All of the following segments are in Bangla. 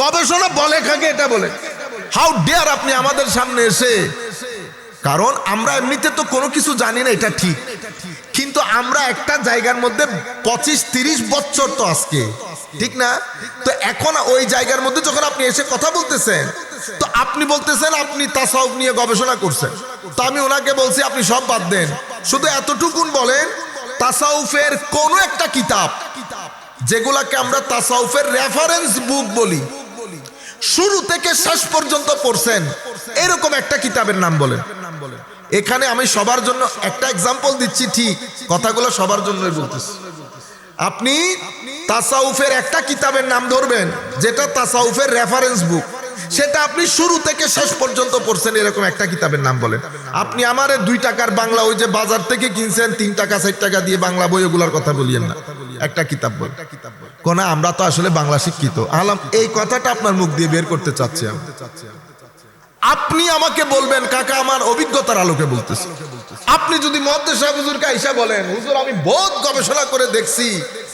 গবেষণা বলে খাকে এটা বলে। হাউ ডেয়ার আপনি আমাদের সামনে এসে? কারণ আমরা এমনিতে তো কোনো কিছু জানি না, এটা ঠিক। কিন্তু আমরা একটা জায়গার মধ্যে পঁচিশ তিরিশ বছর তো আজকে, ঠিক না? তো এখন ওই জায়গার মধ্যে যখন আপনি এসে কথা বলতেছেন, তো আপনি বলতেছেন, আপনি তাসাউফ নিয়ে গবেষণা করছেন। তো আমি ওনাকে বলছি, আপনি সব বাদ দেন। শুধু এতটুকুন বলেন, তাসাউফের কোন একটা কিতাব যেগুলাকে আমরা তাসাউফের রেফারেন্স বুক বলি। শুরু থেকে শেষ পর্যন্ত পড়ছেন। এরকম একটা কিতাবের নাম বলেন। এখানে আমি সবার জন্য একটা এক্সাম্পল দিচ্ছি, ঠিক কথাগুলো সবার জন্যই বলতেছি। আপনি তাসাউফের একটা কিতাবের নাম ধরবেন, যেটা তাসাউফের রেফারেন্স বুক সেটা আপনি শুরু থেকে শেষ পর্যন্ত পড়ছেন, এরকম একটা কিতাবের নাম বলেন। আপনি আমার দুই টাকার বাংলা ওই যে বাজার থেকে কিনছেন, তিন টাকা, চার টাকা দিয়ে বাংলা বই ওগুলার কথা বলিয়েন না। একটা কিতাব বই কোন আমরা তো আসলে বাংলা শিক্ষিত। আলাম এই কথাটা আপনার মুখ দিয়ে বের করতে চাচ্ছি আমি। আপনি আমাকে বলবেন কাকা আমার অভিজ্ঞতার আলোকে বলতেছি। আপনি যদি মহাদ্দেশ সাহেব হুজুরকে আইসা বলেন হুজুর আমি বহুত গবেষণা করে দেখছি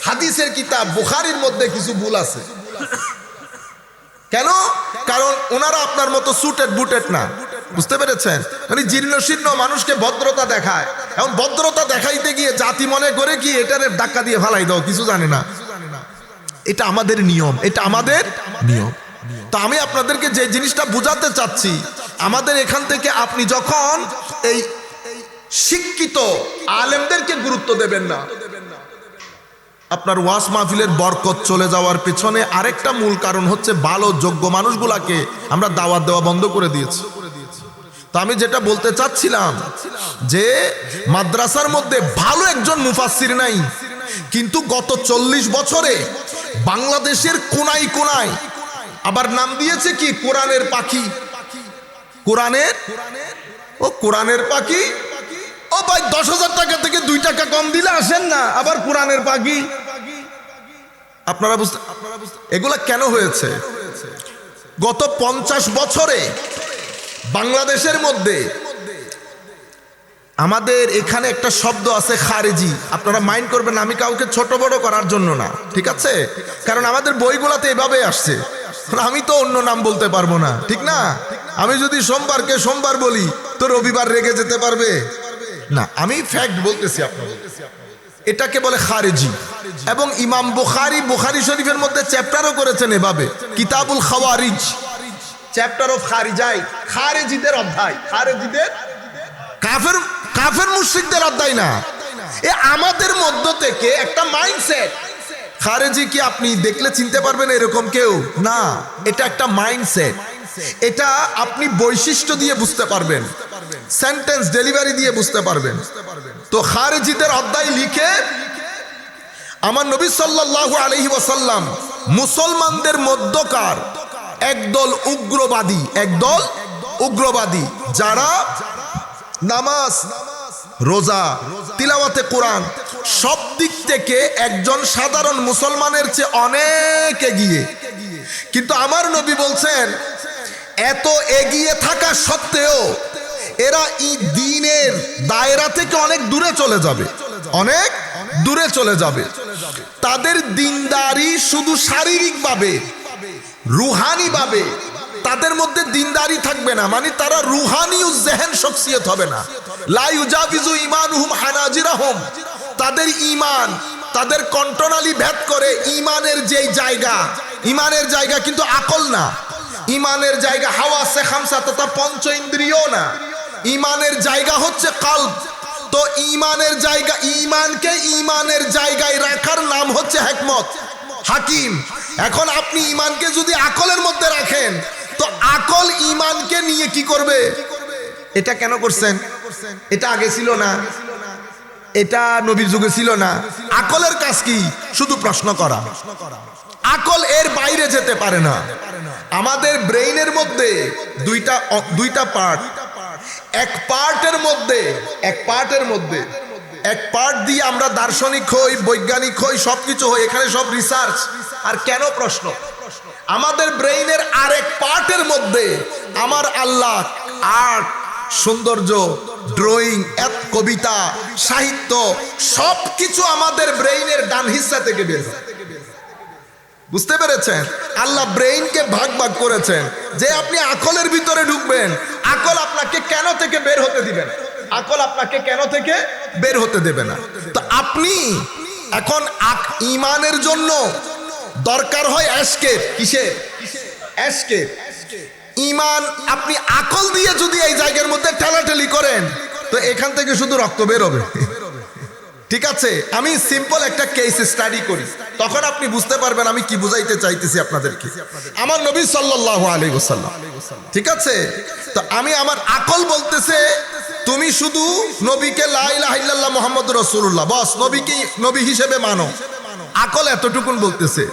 হাদিসের কিতাব বুখারির মধ্যে কিছু ভুল আছে। কেন? কারণ ওনারা আপনার মতো সুটেড বুটেড না। বুঝতে পেরেছেন? মানে জীর্ণ শীর্ণ মানুষকে ভদ্রতা দেখায়। এখন ভদ্রতা দেখাইতে গিয়ে জাতি মনে করে কি, এটারে ডাক্কা দিয়ে ফালাই দাও, কিছু জানে না। এটা আমাদের নিয়ম, এটা আমাদের নিয়ম। তা আমি আপনাদেরকে যে জিনিসটা বুঝাতে চাচ্ছি, আমাদের এখান থেকে আপনি যখন এই শিক্ষিত আলেমদেরকে গুরুত্ব দেবেন না, আপনার ওয়াস মাহফিলের বরকত চলে যাওয়ার পেছনে আরেকটা মূল কারণ হচ্ছে ভালো, যোগ্য মানুষগুলাকে আমরা দাওয়াত দেওয়া বন্ধ করে দিয়েছি। তো আমি যেটা বলতে চাচ্ছিলাম যে মাদ্রাসার মধ্যে ভালো একজন মুফাসির নাই, কিন্তু গত চল্লিশ বছরে বাংলাদেশের কোনায় কোনায় আবার নাম দিয়েছে কি? কোরআনের পাখি। কোরআনের? ও কোরআনের পাখি? ও ভাই, দশ হাজার টাকা থেকে দুই টাকা কম দিলে আসেন না, আবার কোরআনের পাখি। আপনারা বুঝতে এগুলা কেন হয়েছে? গত পঞ্চাশ বছরে বাংলাদেশের মধ্যে আমাদের এখানে একটা শব্দ আছে খারেজি। আপনারা মাইন্ড করবেন আমি কাউকে ছোট বড় করার জন্য না, ঠিক আছে? কারণ আমাদের বইগুলাতে এভাবে আসছে। আমি তো অন্য নাম বলতে পারব না, ঠিক না? আমি যদি সোমবারকে সোমবার বলি, তো রবিবার রেগে যেতে পারবে? না, আমি ফ্যাক্ট বলতেছি আপনাদের। এটাকে বলে খারেজি। এবং ইমাম বুখারি বুখারি শরীফের মধ্যে চ্যাপ্টারও করেছেন এভাবে। কিতাবুল খাওয়ারিজ। চ্যাপ্টার অফ খারিজাই খারেজিদের অধ্যায়। খারেজিদের কাফের কাফের মুশরিকদের অধ্যায় না। এ আমাদের মধ্য থেকে একটা মাইন্ডসেট খারেজি কি আপনি দেখলে চিনতে পারবেন এরকম কেউ? না, এটা একটা মাইন্ডসেট এটা আপনি বৈশিষ্ট্য দিয়ে বুঝতে পারবেন। সেন্টেন্স ডেলিভারি দিয়ে বুঝতে পারবেন। তো খারেজিদের অধ্যায় লিখে আমার নবী সাল্লাল্লাহু আলহি ওয়াসাল্লাম মুসলমানদের মধ্যকার একদল উগ্রবাদী একদল উগ্রবাদী, যারা নামাজ, রোজা, তিলাওয়াতে কোরআন সব দিক থেকে একজন সাধারণ মুসলমানের চেয়ে অনেক এগিয়ে। কিন্তু আমার নবী বলছেন, এত এগিয়ে থাকা সত্ত্বেও এরা ই দিনের দায়রা থেকে অনেক দূরে চলে যাবে। অনেক দূরে চলে যাবে। তাদের দিনদারি শুধু শারীরিকভাবে রুহানিভাবে তাদের মধ্যে দিনদারি থাকবে না মানে তারা রুহানি জেহেন শখসিয়ত হবে না। লাইজাবিজু ইমান হুম হানাজিরাহম। তাদের ইমান তাদের কন্টনালি ভেদ করে ইমানের যেই জায়গা ইমানের জায়গা কিন্তু আকল না। ইমানের জায়গা হাওয়া শেখামসা তথা পঞ্চ ইন্দ্রিয় না। ইমানের জায়গা হচ্ছে কাল তো ইমানের জায়গা ইমানকে ইমানের জায়গায় রাখার নাম হচ্ছে হেকমত। হাকিম এখন আপনি ইমানকে যদি আকলের মধ্যে রাখেন, তো আকল ইমানকে নিয়ে কি করবে? এটা কেন করছেন? এটা আগে ছিল না। এটা নবীর যুগে ছিল না। আকলের কাজ কি? শুধু প্রশ্ন করা। আকল এর বাইরে যেতে পারে না। আমাদের ব্রেইনের মধ্যে দুইটা দুইটা পার্ট এক পার্টের মধ্যে, এক পার্টের মধ্যে এক পার্ট দিয়ে আমরা দার্শনিক হই, বৈজ্ঞানিক হই, সবকিছু হই, এখানে সব রিসার্চ আর কেন প্রশ্ন? আমাদের ব্রেইনের আরেক পার্টের মধ্যে আমার আল্লাহ আর্ট, সৌন্দর্য, ড্রয়িং এক কবিতা, সাহিত্য সব কিছু আমাদের ব্রেইনের ডান হিসা থেকে বের হয়। বুঝতে পেরেছেন? আল্লাহ ব্রেইনকে ভাগ ভাগ করেছেন। যে আপনি আকলের ভিতরে ঢুকবেন, আকল আপনাকে কেন থেকে বের হতে দিবেন আকল আপনাকে কেন থেকে বের হতে দেবে না? তো আপনি এখন ইমানের জন্য দরকার হয় অ্যাসকেপ কিসে অ্যাসকেপ ইমান আপনি আকল দিয়ে যদি এই জায়গার মধ্যে ঠেলাঠেলি করেন, তো এখান থেকে শুধু রক্ত বেরোবে। ঠিক আছে, আমি সিম্পল একটা কেস স্টাডি করি। তখন আপনি বুঝতে পারবেন আমি কি বুঝাইতে চাইতেছি আপনাদেরকে। আমার নবী সাল্লাল্লাহু আলাইহি ওয়াসাল্লাম। ঠিক আছে? তো আমি আমার আকল বলতেছে, তুমি শুধু নবীকে লা ইলাহা ইল্লাল্লাহ মুহাম্মদুর রাসূলুল্লাহ, বস, নবীকে নবী হিসেবে মানো। আকল এতটুকুন বলতেছে।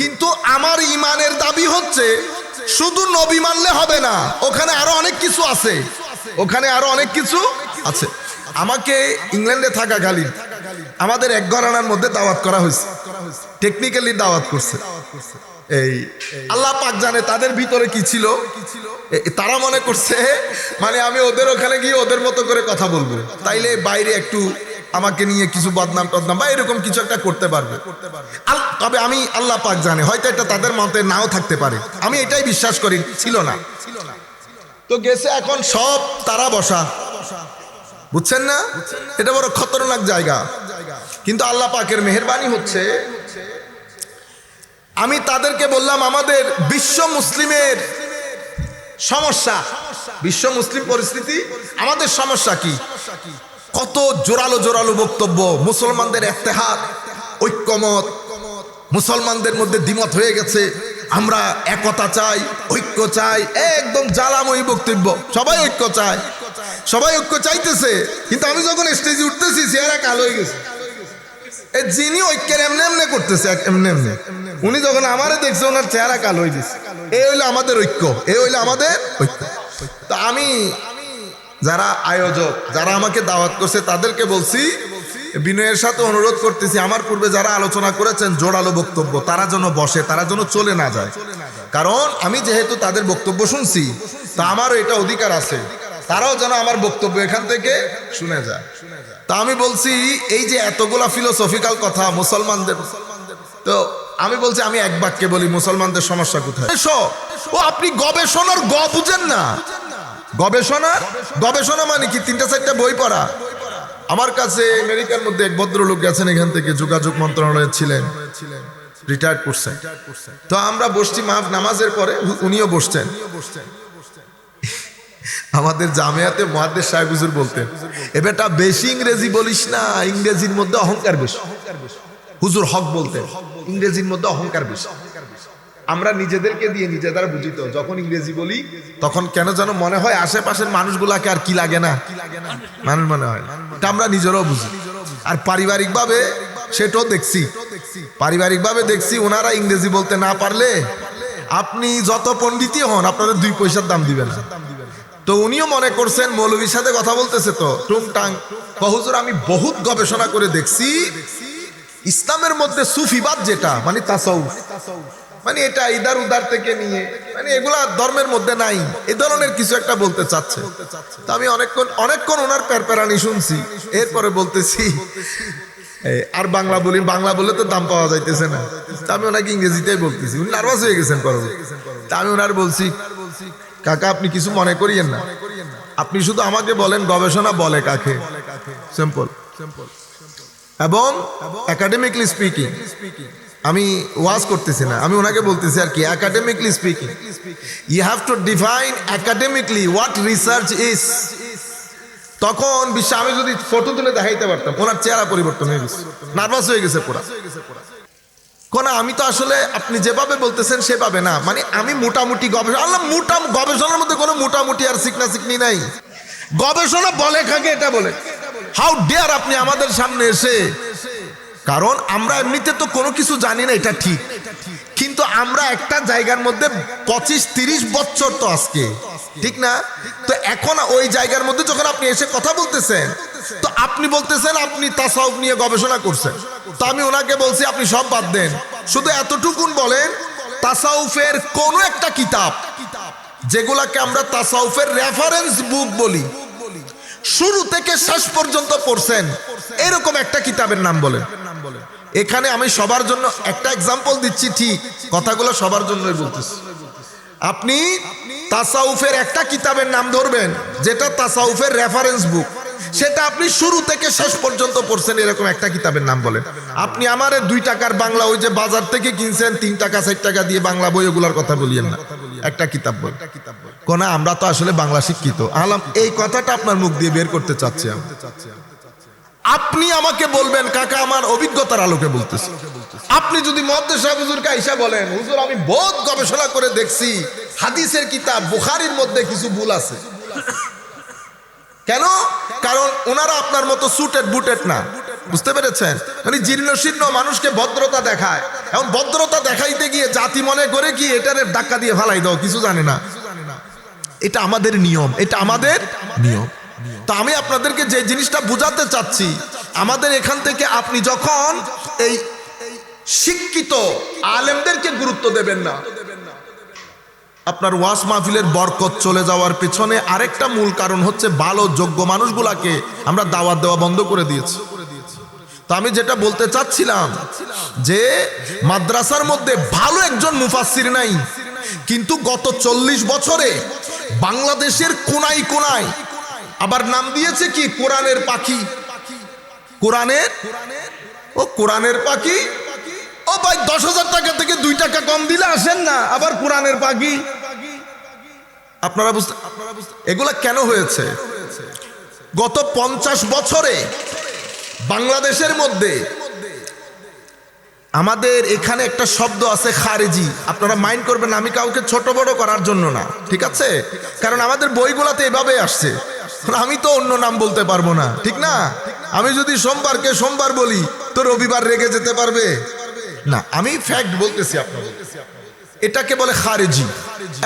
কিন্তু আমার ইমানের দাবি হচ্ছে, শুধু নবী মানলে হবে না, ওখানে আরও অনেক কিছু আছে। ওখানে আরও অনেক কিছু আছে। আমাকে ইংল্যান্ডে থাকা থাকাকালীন আমাদের এক ঘরানার মধ্যে দাওয়াত করা হয়েছে। টেকনিক্যালি দাওয়াত করছে। এই আল্লাহ পাক জানে তাদের ভিতরে কি ছিল। তারা মনে করছে মানে আমি ওদের ওখানে গিয়ে ওদের মতো করে কথা বলব। তাইলে বাইরে একটু আমাকে নিয়ে কিছু বদনাম টদনাম বা এরকম কিছু একটা করতে পারবে। তবে আমি আল্লাহ পাক জানে, হয়তো এটা তাদের মতে নাও থাকতে পারে। আমি এটাই বিশ্বাস করি, ছিল না। তো গেছে এখন সব তারা বসা। বুঝছেন না? এটা বড় খতরনাক জায়গা। কিন্তু আল্লাহ পাকের মেহরবানি হচ্ছে, আমি তাদেরকে বললাম, আমাদের বিশ্ব মুসলিমের সমস্যা। বিশ্ব মুসলিম পরিস্থিতি, আমাদের সমস্যা কি? কত জোরালো জোরালো বক্তব্য, মুসলমানদের এতেহাদ ঐক্যমত, মুসলমানদের মধ্যে দ্বিমত হয়ে গেছে। আমরা একতা চাই, ঐক্য চাই, একদম জ্বালাময়ী বক্তব্য। সবাই ঐক্য চায়। সবাই ঐক্য চাইতেছে, কিন্তু আমি যখন স্টেজে উঠতেছি, চেহারা কালো হয়ে গেছে। যিনি ঐক্যের এমনি এমনি করতেছে এমনি এমনি। উনি যখন আমারে দেখছে, ওনার চেহারা কালো হয়ে গেছে। এই হইল আমাদের ঐক্য, এ হইল আমাদের ঐক্য। তা আমি, যারা আয়োজক, যারা আমাকে দাওয়াত করছে, তাদেরকে বলছি বিনয়ের সাথে অনুরোধ করতেছি, আমার পূর্বে যারা আলোচনা করেছেন, জোরালো বক্তব্য, তারা যেন বসে, তারা যেন চলে না যায়। কারণ আমি যেহেতু তাদের বক্তব্য শুনছি, তা আমারও এটা অধিকার আছে। তারাও যেন আমার বক্তব্য এখান থেকে শুনে যায়। তা আমি বলছি, এই যে এতগুলা ফিলোসফিক্যাল কথা, মুসলমানদের, তো আমি বলছি, আমি এক বাক্যে বলি, মুসলমানদের সমস্যা কোথায়? ও, আপনি গবেষণার গ বুঝেন না। গবেষণা? গবেষণা মানে কি? তিনটা চারটা বই পড়া। আমার কাছে আমেরিকার মধ্যে এক ভদ্রলোক গেছেন, এখান থেকে যোগাযোগ মন্ত্রণালয়ে ছিলেন। রিটায়ার্ড করছেন তো আমরা বসছি মাহফ নামাজের পরে উনিও বসছেন। আমাদের জামিয়াতে মহাদ্দেশ সাহেব হুজুর বলতেন এবারটা বেশি ইংরেজি বলিস না, ইংরেজির মধ্যে অহংকার বেশি। হুজুর হক বলতেন, ইংরেজির মধ্যে অহংকার বেশি। আমরা নিজেদেরকে দিয়ে নিজেদের বুঝিত। যখন ইংরেজি বলি, তখন কেন যেন মনে হয় আশেপাশের মানুষগুলাকে আর কি লাগে না? মানুষ মনে হয়। তা আমরা নিজেরাও বুঝি। আর পারিবারিকভাবে সেটাও দেখছি। পারিবারিকভাবে দেখছি ওনারা ইংরেজি বলতে না পারলে আপনি যত পণ্ডিতই হন, আপনাদের দুই পয়সার দাম দিবেন তো উনিও মনে করছেন মৌলবীর সাথে কথা বলতেছে তো টুংটাং হুজুর, আমি বহুত গবেষণা করে দেখছি, ইসলামের মধ্যে সুফিবাদ যেটা মানে তাসাউফ। মানে এটা ইদার উদার থেকে নিয়ে মানে এগুলা ধর্মের মধ্যে নাই। এ ধরনের কিছু একটা বলতে চাচ্ছে। তো আমি অনেকক্ষণ অনেকক্ষণ ওনার প্যারপ্যারানি শুনছি। এরপরে বলতেছি আর বাংলা বলি, বাংলা বললে তো দাম পাওয়া যাইতেছে না। তা আমি ওনাকে ইংরেজিতেই বলতেছি। উনি নার্ভাস হয়ে গেছেন পরবর্তী তা আমি ওনার বলছি, কাকা, আপনি কিছু মনে করিয়েন না। আপনি শুধু আমাকে বলেন, গবেষণা বলে কাকে? সিম্পল এবং একাডেমিকলি স্পিকিং আমি ওয়াজ করতেছি না, আমি ওনাকে বলতেছি আর কি academically speaking you have to define academically what research is তখন বিশ্ব আমি যদি ফটো তুলে দেখাইতে পারতাম, ওনার চেহারা পরিবর্তন হয়ে গেছে নার্ভাস হয়ে গেছে পুরা। কোন, আমি তো আসলে আপনি যেভাবে বলতেছেন সেভাবে না মানে আমি মোটামুটি গবেষণা আল্লাহ মোটা গবেষণার মধ্যে কোনো মোটামুটি আর সিকনা সিকনি নাই গবেষণা বলে কাকে এটা বলে? হাউ ডেয়ার আপনি আমাদের সামনে এসে কারণ আমরা এমনিতে তো কোনো কিছু জানি না, এটা ঠিক। কিন্তু আমরা একটা জায়গার মধ্যে পঁচিশ, তিরিশ বছর তো আজকে। ঠিক না? তো এখন ওই জায়গার মধ্যে যখন আপনি এসে কথা বলতেছেন, তো আপনি বলতেছেন, আপনি তাসাউফ নিয়ে গবেষণা করছেন। তো আমি ওনাকে বলছি, আপনি সব বাদ দেন। শুধু এতটুকুন বলেন, তাসাউফের কোন একটা কিতাব, যেগুলাকে আমরা তাসাউফের রেফারেন্স বুক বলি, শুরু থেকে শেষ পর্যন্ত পড়ছেন, এরকম একটা কিতাবের নাম বলেন। এখানে আমি সবার জন্য একটা এক্সাম্পল দিচ্ছি, ঠিক। কথাগুলো সবার জন্যই বলতেছি। আপনি তাসাউফের একটা কিতাবের নাম ধরবেন, যেটা তাসাউফের রেফারেন্স বুক সেটা আপনি শুরু থেকে শেষ পর্যন্ত পড়ছেন, এরকম একটা কিতাবের নাম বলেন। আপনি আমার দুই টাকার বাংলা ওই যে বাজার থেকে কিনছেন, তিন টাকা, চার টাকা দিয়ে বাংলা বই ওগুলার কথা বলিয়েন না। একটা কিতাব বই কোন, আমরা তো আসলে বাংলা শিক্ষিত। আলাম, এই কথাটা আপনার মুখ দিয়ে বের করতে চাচ্ছি আমি। আপনি আমাকে বলবেন, কাকা আমার অভিজ্ঞতার আলোকে বলতেছি। আপনি যদি সাহেব হুজুরকে বলেন, হুজুর আমি বহুত গবেষণা করে দেখছি, হাদিসের কিতাব, বুখারির মধ্যে কিছু ভুল আছে। কেন? কারণ ওনারা আপনার মতো সুটেড বুটেড না। বুঝতে পেরেছেন? মানে জীর্ণ শীর্ণ মানুষকে ভদ্রতা দেখায়। এখন ভদ্রতা দেখাইতে গিয়ে জাতি মনে করে কি, এটারে ধাক্কা দিয়ে ফালাই দাও, কিছু জানে না। এটা আমাদের নিয়ম, এটা আমাদের নিয়ম। তো আমি আপনাদেরকে যে জিনিসটা বুঝাতে চাচ্ছি, আমাদের এখান থেকে আপনি যখন এই শিক্ষিত আলেমদেরকে গুরুত্ব দেবেন না, আপনার ওয়াস মাহফিলের বরকত চলে যাওয়ার পেছনে আরেকটা মূল কারণ হচ্ছে ভালো, যোগ্য মানুষগুলাকে আমরা দাওয়াত দেওয়া বন্ধ করে দিয়েছি। তো আমি যেটা বলতে চাচ্ছিলাম যে মাদ্রাসার মধ্যে ভালো একজন মুফাসির নাই, কিন্তু গত চল্লিশ বছরে বাংলাদেশের কোনায় কোনায় আবার নাম দিয়েছে কি? কোরআনের পাখি। কোরআনের? ও, কোরআনের পাখি? ও ভাই, দশ হাজার টাকা থেকে দুই টাকা কম দিলে আসেন না, আবার কোরআনের পাখি। আপনারা বুঝতে এগুলা কেন হয়েছে? গত পঞ্চাশ বছরে বাংলাদেশের মধ্যে আমাদের এখানে একটা শব্দ আছে খারেজি। আপনারা মাইন্ড করবেন আমি কাউকে ছোট বড় করার জন্য না, ঠিক আছে? কারণ আমাদের বইগুলাতে এভাবে আসছে। আমি তো অন্য নাম বলতে পারব না, ঠিক না? আমি যদি সোমবারকে সোমবার বলি, তো রবিবার রেগে যেতে পারবে? না, আমি ফ্যাক্ট বলতেছি আপনাদের। এটাকে বলে খারেজি।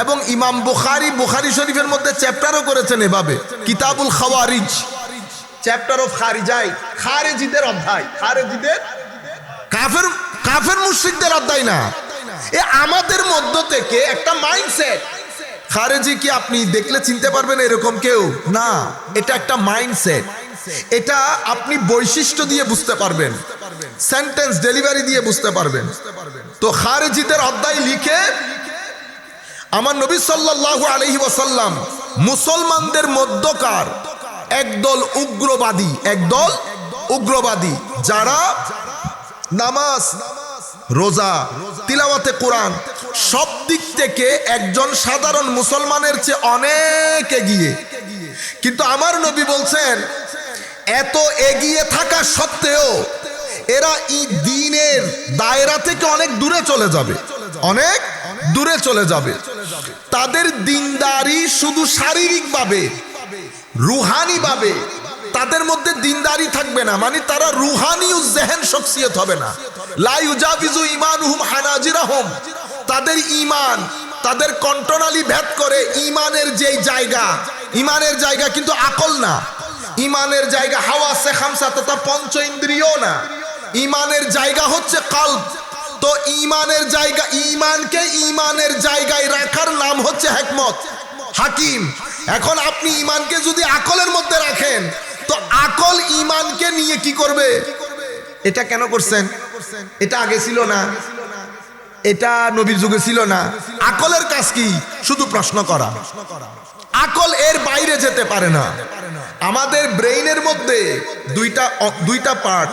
এবং ইমাম বুখারি বুখারি শরীফের মধ্যে চ্যাপ্টারও করেছেন এভাবে। কিতাবুল খাওয়ারিজ। Chapter of খারিজাই। খারেজিদের অধ্যায়। খারেজিদের কাফের কাফের মুশরিকদের অধ্যায় না। এ আমাদের মধ্য থেকে একটা মাইন্ডসেট খারেজি কি আপনি দেখলে চিনতে পারবেন এরকম কেউ? না, এটা একটা মাইন্ডসেট এটা আপনি বৈশিষ্ট্য দিয়ে বুঝতে পারবেন। সেন্টেন্স ডেলিভারি দিয়ে বুঝতে পারবেন। তো খারেজিদের অধ্যায় লিখে আমার নবী সাল্লাল্লাহু আলাইহি ওয়াসাল্লাম মুসলমানদের মধ্যকার একদল উগ্রবাদী একদল উগ্রবাদী যারা নামাজ রোজা, তিলাওয়াতে কোরআন, সব দিক থেকে একজন সাধারণ মুসলমানের চেয়ে অনেক এগিয়ে। কিন্তু আমার নবী বলছেন, এত এগিয়ে থাকা সত্ত্বেও এরা ই দিনের দায়রা থেকে অনেক দূরে চলে যাবে। অনেক দূরে চলে যাবে। তাদের দিনদারি শুধু শারীরিকভাবে, রুহানিভাবে তাদের মধ্যে দিনদারি থাকবে না। মানে তারা রুহানি জেহেন শখসিয়ত হবে না। লাইজাবিজু ইমানুহুম হানাজিরাহুম। তাদের ইমান তাদের কন্টনালি ভেদ করে ইমানের যেই জায়গা ইমানের জায়গা কিন্তু আকল না। ইমানের জায়গা হাওয়া সে খামসা তথা পঞ্চ ইন্দ্রিয় না। ইমানের জায়গা হচ্ছে কাল্ব। তো ইমানের জায়গা ইমানকে ইমানের জায়গায় রাখার নাম হচ্ছে হেকমত। হাকিম, এখন আপনি ইমানকে যদি আকলের মধ্যে রাখেন তো আকল ইমানকে নিয়ে কি করবে? এটা কেন করছেন? এটা আগে ছিল না। এটা নবীর যুগে ছিল না। আকলের কাজ কি? শুধু প্রশ্ন করা। আকল এর বাইরে যেতে পারে না। আমাদের ব্রেইনের মধ্যে দুইটা দুইটা পার্ট।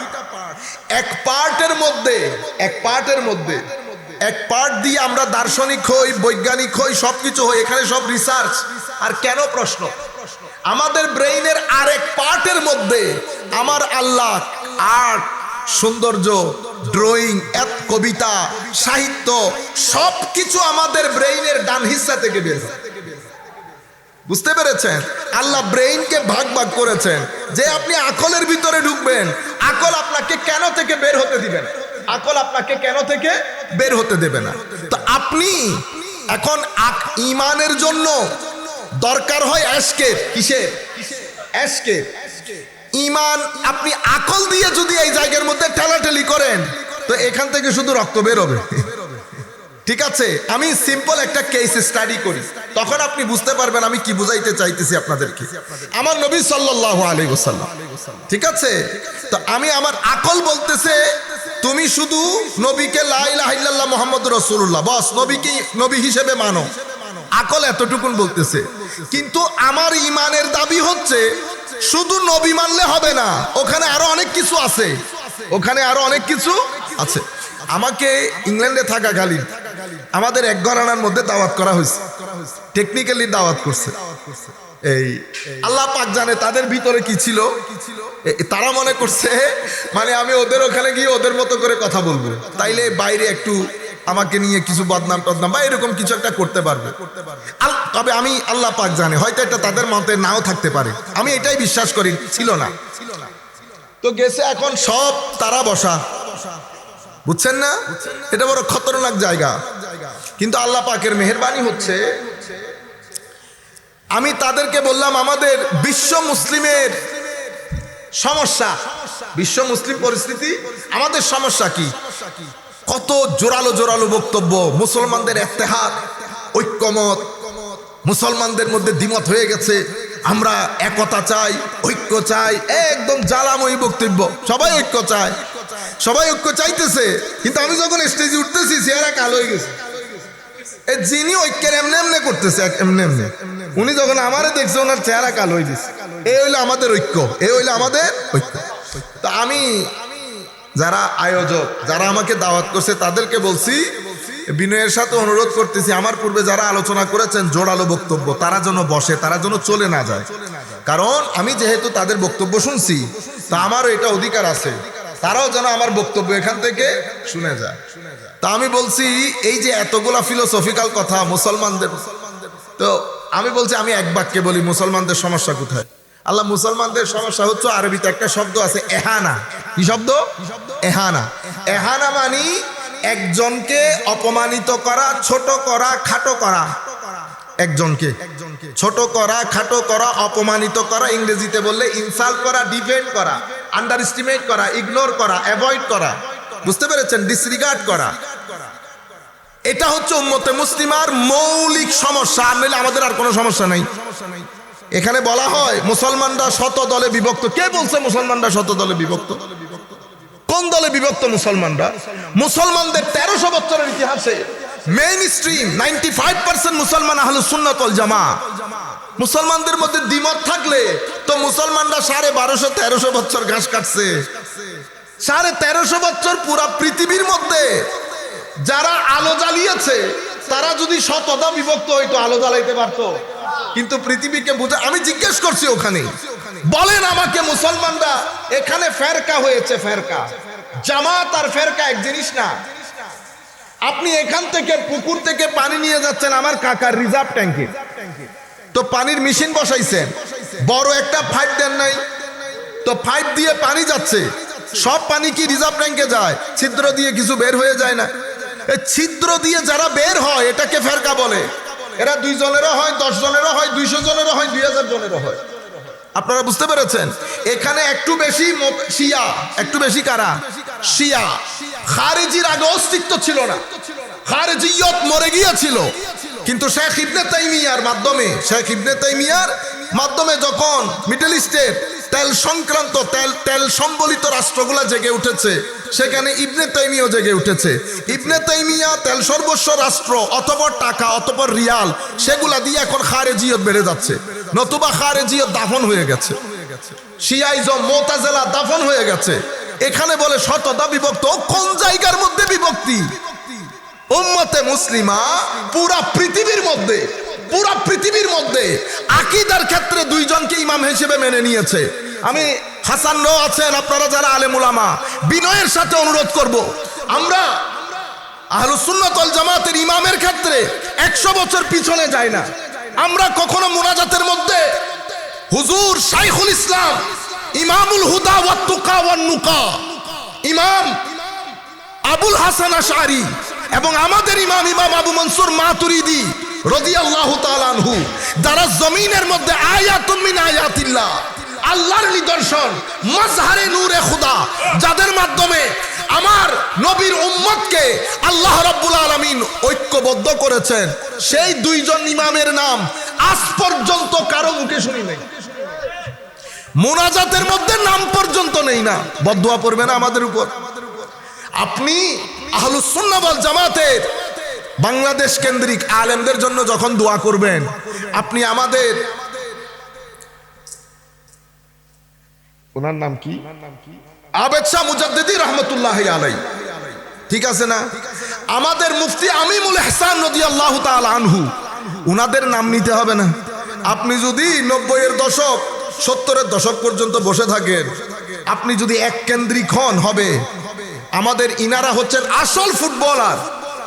এক পার্টের মধ্যে, এক পার্টের মধ্যে। এক পার্ট দিয়ে আমরা দার্শনিক হই, বৈজ্ঞানিক হই, সবকিছু হই, এখানে সব রিসার্চ আর কেন প্রশ্ন? আমাদের ব্রেইনের আরেক পার্টের মধ্যে আমার আল্লাহ আর্ট, সৌন্দর্য, ড্রয়িং এক কবিতা, সাহিত্য সব কিছু আমাদের ব্রেইনের ডান হিসা থেকে বের বুঝতে পেরেছেন? আল্লাহ ব্রেইনকে ভাগ ভাগ করেছেন। যে আপনি আকলের ভিতরে ঢুকবেন, আকল আপনাকে কেন থেকে বের হতে দিবেন আকল আপনাকে কেন থেকে বের হতে দেবে না? তো আপনি এখন ইমানের জন্য দরকার হয় অ্যাসকে কিসের? অ্যাসকে ইমান, আপনি আকল দিয়ে যদি এই জায়গার মধ্যে ঠেলাঠেলি করেন, তো এখান থেকে শুধু রক্ত বেরোবে। ঠিক আছে? আমি সিম্পল একটা কেস স্টাডি করি। তখন আপনি বুঝতে পারবেন আমি কি বুঝাইতে চাইতেছি আপনাদেরকে। আমার নবী সাল্লাল্লাহু আলাইহি ওয়াসাল্লাম। ঠিক আছে? তো আমি আমার আকল বলতেছে, তুমি শুধু নবীকে লাইল্লাহ মোহাম্মদ রসুল্লাহ বস, নবীকে নবী হিসেবে মানো। আকল এতটুকুন বলতেছে। কিন্তু আমার ইমানের দাবি হচ্ছে, শুধু নবী মানলে হবে না, ওখানে আরও অনেক কিছু আছে। ওখানে আরও অনেক কিছু আছে। আমাকে ইংল্যান্ডে থাকা থাকাকালীন আমাদের এক ঘরানার মধ্যে দাওয়াত করা হয়েছে। টেকনিক্যালি দাওয়াত করছে। এই, আল্লাহ পাক জানে তাদের ভিতরে কি ছিল। তারা মনে করছে মানে আমি ওদের ওখানে গিয়ে ওদের মতো করে কথা বলব। তাইলে বাইরে একটু আমাকে নিয়ে কিছু বদনাম টদনাম বা এরকম কিছু একটা করতে পারবে। তবে আমি আল্লাহ পাক জানে, হয়তো এটা তাদের মতে নাও থাকতে পারে। আমি এটাই বিশ্বাস করি, ছিল না। তো গেছে এখন সব তারা বসা। বুঝছেন না? এটা বড় খতরনাক জায়গা। কিন্তু আল্লাহ পাকের মেহরবানি হচ্ছে, আমি তাদেরকে বললাম, আমাদের বিশ্ব মুসলিমের সমস্যা। বিশ্ব মুসলিম পরিস্থিতি, আমাদের সমস্যা কি? কত জোরালো জোরালো বক্তব্য। মুসলমানদের এতেহাদ ঐক্যমত, মুসলমানদের মধ্যে দ্বিমত হয়ে গেছে। আমরা একতা চাই, ঐক্য চাই, একদম জ্বালাময়ী বক্তব্য। সবাই ঐক্য চায়। সবাই ঐক্য চাইতেছে। কিন্তু আমি যখন স্টেজে উঠতেছি, চেহারা কালো হয়ে গেছে। যিনি ঐক্যের এমনি এমনি করতেছে, এমনি এমনি। উনি যখন আমারে দেখছে, ওনার চেহারা কালো হয়ে গেছে। এই হইল আমাদের ঐক্য এই হইল আমাদের ঐক্য। তো আমি যারা আয়োজক, যারা আমাকে দাওয়াত করছে, তাদেরকে বলছি, বিনয়ের সাথে অনুরোধ করতেছি, আমার পূর্বে যারা আলোচনা করেছেন, জোরালো বক্তব্য, তারা যেন বসে, তারা যেন চলে না যায়। কারণ আমি যেহেতু তাদের বক্তব্য শুনছি, তা আমারও এটা অধিকার আছে। তারাও যেন আমার বক্তব্য এখান থেকে শুনে যায়। তা আমি বলছি, এই যে এতগুলা ফিলোসফিক্যাল কথা মুসলমানদের, তো আমি বলছি, আমি এক বাক্যে বলি, মুসলমানদের সমস্যা কোথায়? আল্লাহ মুসলমানদের সমস্যা হচ্ছে আরবিতে একটা শব্দ আছে এহানা। কি শব্দ? এহানা। এহানা মানি একজনকে অপমানিত করা, ছোট করা, খাটো করা। একজনকে। ছোট করা, খাটো করা, অপমানিত করা, ইংরেজিতে বললে ইনসাল্ট করা ডিফেন্ড করা আন্ডার এস্টিমেট করা ইগনোর করা অ্যাভয়েড করা। বুঝতে পেরেছেন? ডিসরিগার্ড করা। এটা হচ্ছে উম্মতে মুসলিমার মৌলিক সমস্যা। আর নইলে আমাদের আর কোনো সমস্যা নাই। এখানে বলা হয় মুসলমানরা শত দলে বিভক্ত। কে বলছে মুসলমানরা শত দলে বিভক্ত? কোন দলে বিভক্ত মুসলমানরা? মুসলমানদের তেরোশো বছরের ইতিহাসে mainstream ninety five percent মুসলমান আহলু সুন্নতল জামা মুসলমানদের মধ্যে দ্বিমত থাকলে তো মুসলমানরা সাড়ে বারোশো, তেরোশো বছর ঘাস কাটছে। সাড়ে তেরোশো বছর পুরা পৃথিবীর মধ্যে যারা আলো জ্বালিয়েছে, তারা যদি শতদা বিভক্ত হইতো, আলো জ্বালাইতে পারতো। কিন্তু পৃথিবীকে বুঝা, আমি জিজ্ঞেস করছি ওখানে। বলেন আমাকে মুসলমানরা, এখানে ফেরকা হয়েছে ফেরকা। জামাত আর ফেরকা এক জিনিস না। আপনি এখান থেকে পুকুর থেকে পানি নিয়ে যাচ্ছেন আমার কাকার রিজার্ভ ট্যাঙ্কে। তো পানির মেশিন বসাইছেন বড় একটা পাইপ দেন নাই। তো পাইপ দিয়ে পানি যাচ্ছে। সব পানি কি রিজার্ভ ট্যাঙ্কে যায়? ছিদ্র দিয়ে কিছু বের হয়ে যায় না। ছিদ্র দিয়ে যারা বের হয়, এটাকে ফেরকা বলে। এরা দুই জনেরও হয়, দশ জনেরও হয়, দুইশো জনেরও হয়, দুই হাজার জনেরও হয়। আপনারা বুঝতে পেরেছেন? এখানে একটু বেশি শিয়া, একটু বেশি কারা? শিয়া। খারেজির আগে অস্তিত্ব ছিল না। খারেজিয়ত মরে গিয়েছিল। কিন্তু শেখ ইবনে তাইমিয়ার মাধ্যমে, শেখ ইবনে তাইমিয়ার মাধ্যমে যখন মিডল ইস্টের তেল সংক্রান্ত তেল তেল সম্বলিত রাষ্ট্রগুলা জেগে উঠেছে। সেখানে ইবনে তাইমিয়াও জেগে উঠেছে। ইবনে তাইমিয়া তেল সর্বস্ব রাষ্ট্র অতপর টাকা অতপর রিয়াল, সেগুলা দিয়ে এখন খারেজিয়ত বেড়ে যাচ্ছে। নতুবা খারেজিয়ত দাফন হয়ে গেছে। শিয়াইজম মোতাজেলা দাফন হয়ে গেছে। এখানে বলে শতদা বিভক্ত। কোন জায়গার মধ্যে বিভক্তি? উম্মতে মুসলিমা, পুরা পৃথিবীর মধ্যে। পুরা পৃথিবীর মধ্যে আকিদার ক্ষেত্রে দুইজনকে ইমাম হিসেবে মেনে নিয়েছে। আমি হাসান রাও আছেন, আপনারা যারা আলেম উলামা, বিনয়ের সাথে অনুরোধ করব। আমরা আহলুসুন্নতল জামাতের ইমামের ক্ষেত্রে একশো বছর পিছনে যায় না। আমরা কখনো মুনাজাতের মধ্যে হুজুর শাইখুল ইসলাম, ইমামুল হুদা ওয়াত তুকা ওয়ান নুকা, ইমাম আবুল হাসান আশারি এবং আমাদের ইমাম ইমাম আবু মনসুর মাতুরিদি রাদিয়াল্লাহু তাআলা আনহু যারা জমিনের মধ্যে আয়াতুম মিন আয়াতিল্লাহ, আল্লাহর নিদর্শন মাজহারে নূরে খুদা, যাদের মাধ্যমে আমার নবীর উম্মতকে আল্লাহ রাব্বুল আলামিন ঐক্যবদ্ধ করেছেন। সেই দুইজন ইমামের নাম আজ পর্যন্ত কারও মুখে শুনি নাই। মোনাজাতের মধ্যে নাম পর্যন্ত নেই না। বদুয়া পড়বে না আমাদের উপর। আপনি আহলুসুন্নাবল জামাতের বাংলাদেশ কেন্দ্রিক আলেমদের জন্য যখন দোয়া করবেন, আপনি আমাদের ওনার নাম কি? আবেদ শাহ মুজাদ্দিদি রহমতুল্লাহ আলাই ঠিক আছে না? আমাদের মুফতি আমিমুল হাসান নদী আল্লাহ আনহু, উনাদের নাম নিতে হবে না। আপনি যদি নব্বইয়ের দশক, সত্তরের দশক পর্যন্ত বসে থাকেন, আপনি যদি এক কেন্দ্রিক হন, হবে। আমাদের ইনারা হচ্ছেন আসল ফুটবলার।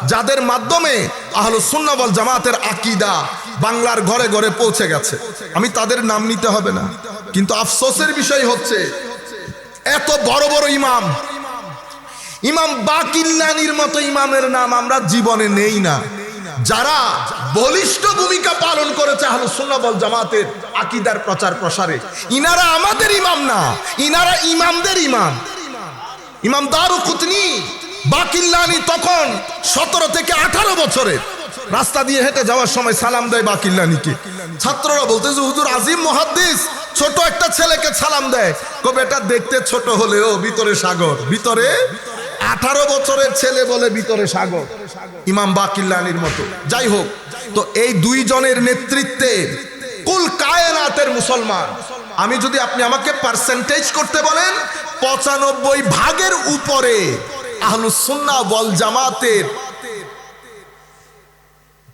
যাদের মাধ্যমে আহলুসুন্নাবল জামাতের আকিদা বাংলার ঘরে ঘরে পৌঁছে গেছে। আমি তাদের নাম নিতে হবে না। কিন্তু আফসোসের বিষয় হচ্ছে, এত বড় বড় ইমাম ইমাম বাকিল্লানির মতো ইমামের নাম আমরা জীবনে নেই না। যারা বলিষ্ঠ ভূমিকা পালন করেছে আহলুসুন্নাবল জামাতের আকিদার প্রচার প্রসারে, ইনারা আমাদের ইমাম না, ইনারা ইমামদের ইমাম। ইমাম দারু কুতনি বাকিল্লানি তখন সতেরো থেকে আঠারো বছরের রাস্তা দিয়ে হেঁটে যাওয়ার সময় সালাম দেয় বাকিল্লানিকে ছাত্ররা বলতেছে হুজুর আজিম মহাদ্দিস, ছোট একটা ছেলেকে সালাম দেয়। কবে এটা দেখতে ছোট হলেও ভিতরে সাগর। ভিতরে আঠারো বছরের ছেলে বলে ভিতরে সাগর। ইমাম বাকিল্লানির মতো। যাই হোক, তো এই দুই জনের নেতৃত্বে কুল কায়নাতের মুসলমান। আমি যদি আপনি আমাকে পার্সেন্টেজ করতে বলেন, পঁচানব্বই ভাগের উপরে আহলুসুন্না বল জামাতের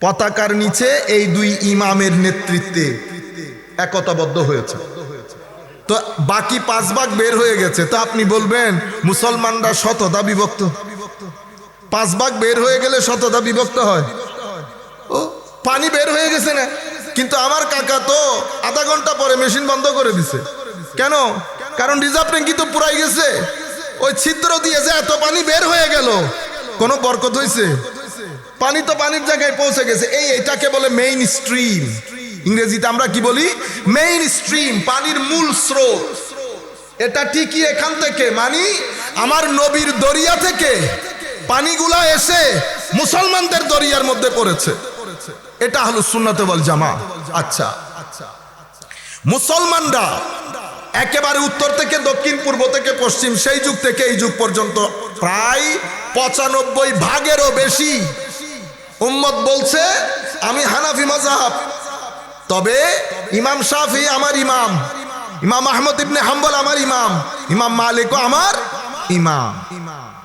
পতাকার নিচে এই দুই ইমামের নেতৃত্বে একতাবদ্ধ হয়েছে। তো বাকি পাঁচ ভাগ বের হয়ে গেছে। তো আপনি বলবেন, মুসলমানরা শততা বিভক্ত? পাঁচ ভাগ বের হয়ে গেলে শততা বিভক্ত হয়? ও, পানি বের হয়ে গেছে না? কিন্তু আমার কাকা তো আধা ঘণ্টা পরে মেশিন বন্ধ করে দিছে। কেন? কারণ রিজার্ভ ট্যাঙ্কি তো পুরাই গেছে। ওই ছিদ্র দিয়ে যে এত পানি বের হয়ে গেল, কোনো বরকত হয়েছে পানি তো পানির জায়গায় পৌঁছে গেছে। এই এটাকে বলে মেইন স্ট্রিম ইংরেজিতে আমরা কি বলি? মেইন স্ট্রিম পানির মূল স্রোত। এটা ঠিকই এখান থেকে, মানি আমার নবীর দরিয়া থেকে পানিগুলা এসে মুসলমানদের দরিয়ার মধ্যে পড়েছে। এটা হলো সুন্নাতে বল জামা আচ্ছা। মুসলমানরা একেবারে উত্তর থেকে দক্ষিণ, পূর্ব থেকে পশ্চিম, সেই যুগ থেকে এই যুগ পর্যন্ত প্রায় পঁচানব্বই ভাগেরও বেশি উম্মত বলছে, আমি হানাফি মাজাহাব তবে ইমাম শাফি আমার ইমাম ইমাম আহমদ ইবনে হাম্বল আমার ইমাম ইমাম মালিকও আমার ইমাম।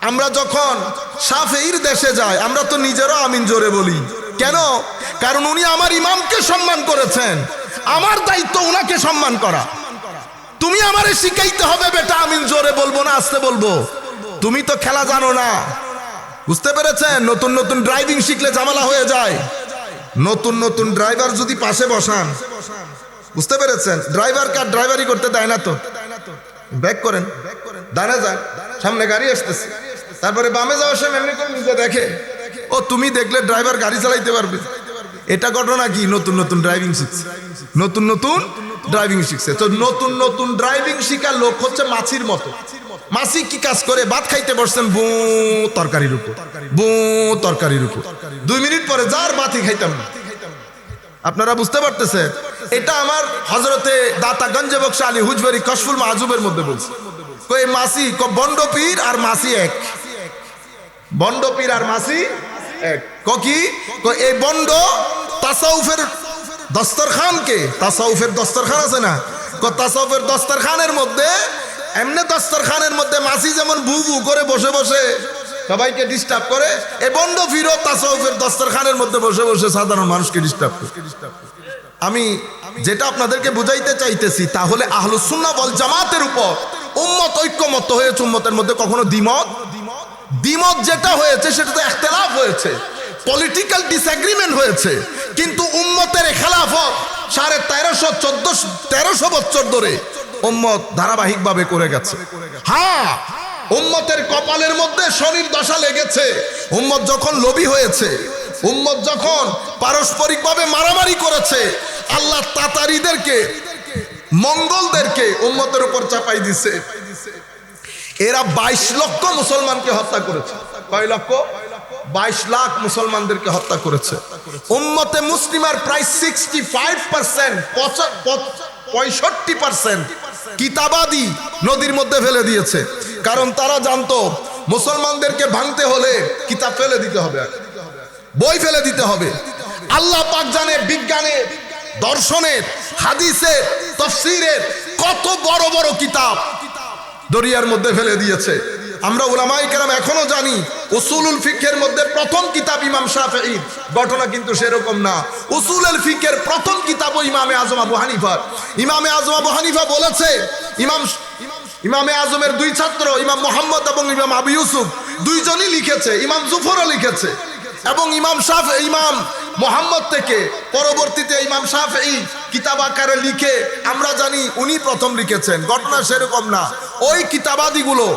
আমরা যখন শাফির দেশে যাই, আমরা তো নিজেরও আমিন জোরে বলি। কেন? কারণ উনি আমার ইমামকে সম্মান করেছেন। আমার দায়িত্ব উনাকে সম্মান করা। তুমি আমারে শিখাইতে হবে, বেটা, আমি জোরে বলব না, আসতে বলব। তুমি তো খেলা জানো না। বুঝতে পেরেছেন? নতুন নতুন ড্রাইভিং শিখলে ঝামেলা হয়ে যায়। নতুন নতুন ড্রাইভার যদি পাশে বসান। বুঝতে পেরেছেন? ড্রাইভার কার ড্রাইভারি করতে দেয় না তো। ব্যাক করেন। দাঁড়া যান। সামনে গাড়ি আসতেছে। তারপরে বামে যাওয়ার সময় এমনি করে নিজে দেখে। ও, তুমি দেখলে ড্রাইভার গাড়ি চালাইতে পারবে। এটা ঘটনা কি? নতুন নতুন ড্রাইভিং শিখছে। নতুন নতুন ড্রাইভিং শিখছে। তো নতুন নতুন ড্রাইভিং শিখার লোক হচ্ছে মাছির মতো। মাছি কি কাজ করে? ভাত খাইতে বসছেন, বু, তরকারির উপর। বু, তরকারির উপর। দুই মিনিট পরে যার ভাতই খাইতাম না। আপনারা বুঝতে পারতেছে এটা আমার হজরতে দাতা গঞ্জে বক্স আলী হুজবেরি কশফুল মাহজুবের মধ্যে বলছে। কই মাসি ক, বন্ড পীর আর মাসি এক। বন্ড পীর আর মাসি এক। ক? কি, এই বন্ড তাসাউফের দস্তরখানকে, তাসাউফের দস্তরখান আছে না? তাসাউফের দস্তরখানের মধ্যে, এমনি দস্তরখানের মধ্যে মাসি যেমন ভু ভু করে বসে বসে সবাইকে ডিস্টার্ব করে, এ বন্ড ফিরো তাসাউফের দস্তরখানের মধ্যে বসে বসে সাধারণ মানুষকে ডিস্টার্ব করে। আমি যেটা আপনাদেরকে বুঝাইতে চাইতেছি তাহলে আহলু সুন্না বল জামাতের উপর উম্মত ঐক্যমত হয়েছে, উম্মতের মধ্যে কখনো দ্বিমত? দ্বিমত যেটা হয়েছে সেটা তো একতলাফ হয়েছে। পলিটিক্যাল ডিসএগ্রিমেন্ট হয়েছে। কিন্তু উম্মতের খেলাফত সাড়ে তেরোশো চোদ্দ, তেরোশো বছর ধরে উম্মত ধারাবাহিকভাবে করে গেছে। হ্যাঁ উম্মতের কপালের মধ্যে শনির দশা লেগেছে। উম্মত যখন লোভী হয়েছে, উম্মত যখন পারস্পরিকভাবে মারামারি করেছে, আল্লাহ তাতারিদেরকে, মঙ্গলদেরকে উম্মতের উপর চাপাই দিছে। এরা বাইশ লক্ষ মুসলমানকে হত্যা করেছে। কয় লক্ষ? বাইশ লাখ মুসলমানদেরকে হত্যা করেছে। উম্মতে মুসলিমার প্রায় সিক্সটি ফাইভ পার্সেন্ট পঁয়ষট্টি পার্সেন্ট কিতাবাদি নদীর মধ্যে ফেলে দিয়েছে। কারণ তারা জানতো, মুসলমানদেরকে ভাঙতে হলে কিতাব ফেলে দিতে হবে বই ফেলে দিতে হবে। আল্লাহ পাক জানে বিজ্ঞানের দর্শনের হাদিসের তফসিরের কত বড় বড় কিতাব দরিয়ার মধ্যে ফেলে দিয়েছে। আমরা ওলামাই কেরাম এখনও জানি, উসুলুল ফিকের মধ্যে প্রথম কিতাব ইমাম শাফিঈ। ঘটনা কিন্তু সেরকম না। উসুলুল ফিকের প্রথম কিতাব ইমামে আজম আবু হানিফা ইমামে আজম আবু হানিফা বলেছে, ইমাম ইমামে আজমের দুই ছাত্র, ইমাম মোহাম্মদ এবং ইমাম আবু ইউসুফ, দুইজনই লিখেছে, ইমাম জুফরও লিখেছে। এবং ইমাম শাফ ইমাম মোহাম্মদ থেকে পরবর্তীতে ইমাম শাফি কিতাব আকারে লিখে, আমরা জানি উনি প্রথম লিখেছেন। ঘটনা সেরকম না। ওই কিতাবাদিগুলো